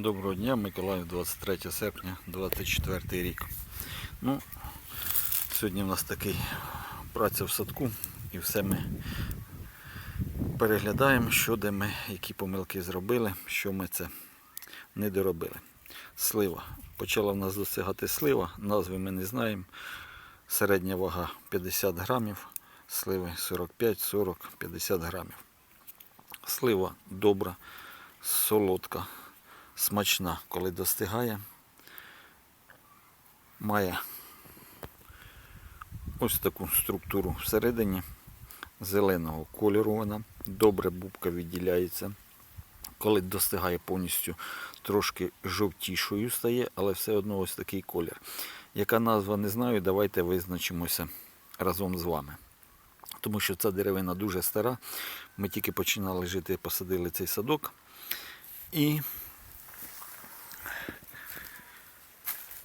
Доброго дня, Миколаїв, 23 серпня, 24 рік. Ну, сьогодні в нас такий праця в садку і все ми переглядаємо, що де ми, які помилки зробили, що ми це не доробили. Слива. Почала в нас досягати слива, назви ми не знаємо. Середня вага 50 грамів, сливи 45, 40, 50 грамів. Слива добра, солодка, смачна, коли достигає. Має ось таку структуру всередині зеленого кольору вона. Добре бубка відділяється. Коли достигає повністю трошки жовтішою стає, але все одно ось такий колір. Яка назва не знаю, давайте визначимося разом з вами. Тому що ця деревина дуже стара. Ми тільки починали жити, посадили цей садок. І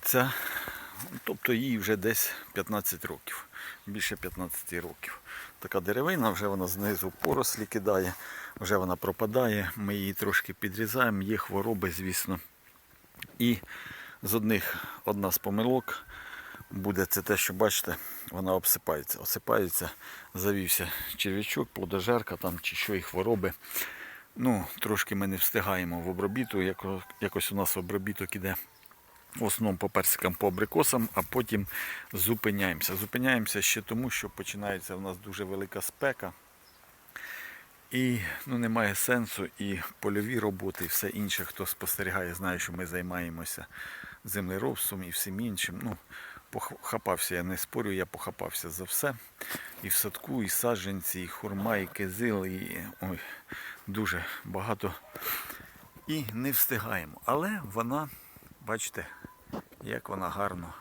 ця, тобто їй вже десь 15 років, більше 15 років. Така деревина, вже вона знизу порослі кидає, вже вона пропадає, ми її трошки підрізаємо, є хвороби, звісно. І з одних одна з помилок буде це те, що бачите, вона обсипається. Осипається, завівся черв'ячок, плодожерка там чи що і хвороби. Ну, трошки ми не встигаємо в обробіту. яко- Якось у нас обробіток іде в основному по персикам, по абрикосам, а потім зупиняємося. Зупиняємося ще тому, що починається в нас дуже велика спека. І ну, немає сенсу і польові роботи, і все інше, хто спостерігає, знає, що ми займаємося землеробством і всім іншим. Ну, похапався, я не спорю, я похапався за все. І в садку, і саджанці, і хурма, і кизил, і ой, дуже багато. І не встигаємо. Але вона, бачите, як вона гарно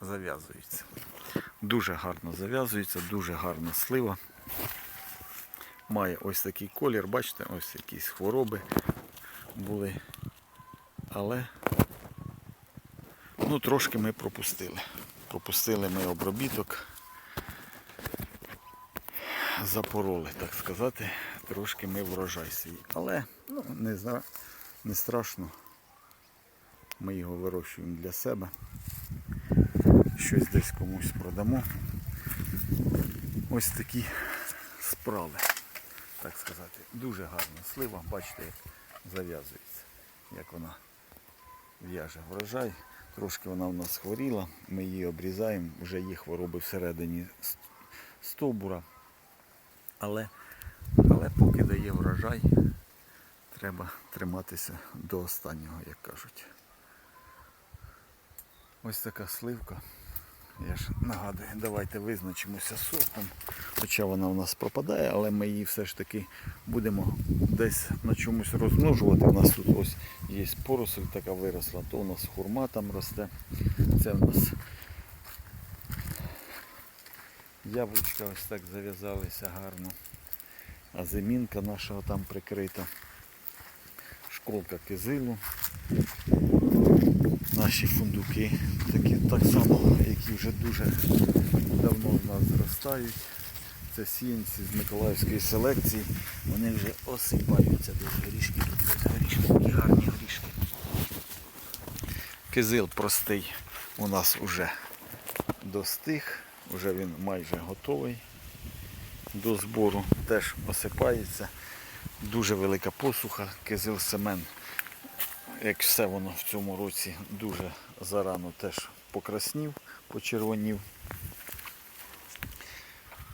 зав'язується. Дуже гарно зав'язується, дуже гарна слива. Має ось такий колір, бачите, ось якісь хвороби були. Але ну, трошки ми пропустили. Пропустили ми обробіток. Запороли, так сказати, трошки ми врожай свій. Але ну, не, не страшно. Ми його вирощуємо для себе. Щось десь комусь продамо. Ось такі справи, так сказати. Дуже гарна слива, бачите, як зав'язується, як вона в'яже врожай. Трошки вона в нас хворіла, ми її обрізаємо, вже є хвороби всередині стовбура. Але, але поки дає врожай, треба триматися до останнього, як кажуть. Ось така сливка. Я ж нагадую, давайте визначимося сортом. Хоча вона у нас пропадає, але ми її все ж таки будемо десь на чомусь розмножувати. У нас тут ось є поросль така виросла, то у нас хурма там росте. Це у нас яблучка ось так зав'язалися гарно. А зимінка наша там прикрита. Школка кизилу наші фундуки, такі так само, які вже дуже давно в нас зростають. Це сіянці з Миколаївської селекції. Вони вже осипаються десь горішки горішки, гарні горішки. Кизил простий у нас вже достиг, вже він майже готовий до збору, теж осипається. Дуже велика посуха, кизил семен як все воно в цьому році дуже зарано теж покраснів, почервонів.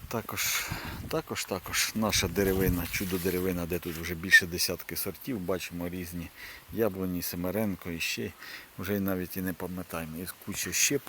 Також, також, також наша деревина, чудо деревина, де тут вже більше десятки сортів, бачимо різні яблуні, семеренко і ще вже навіть і не пам'ятаємо. І куча щеп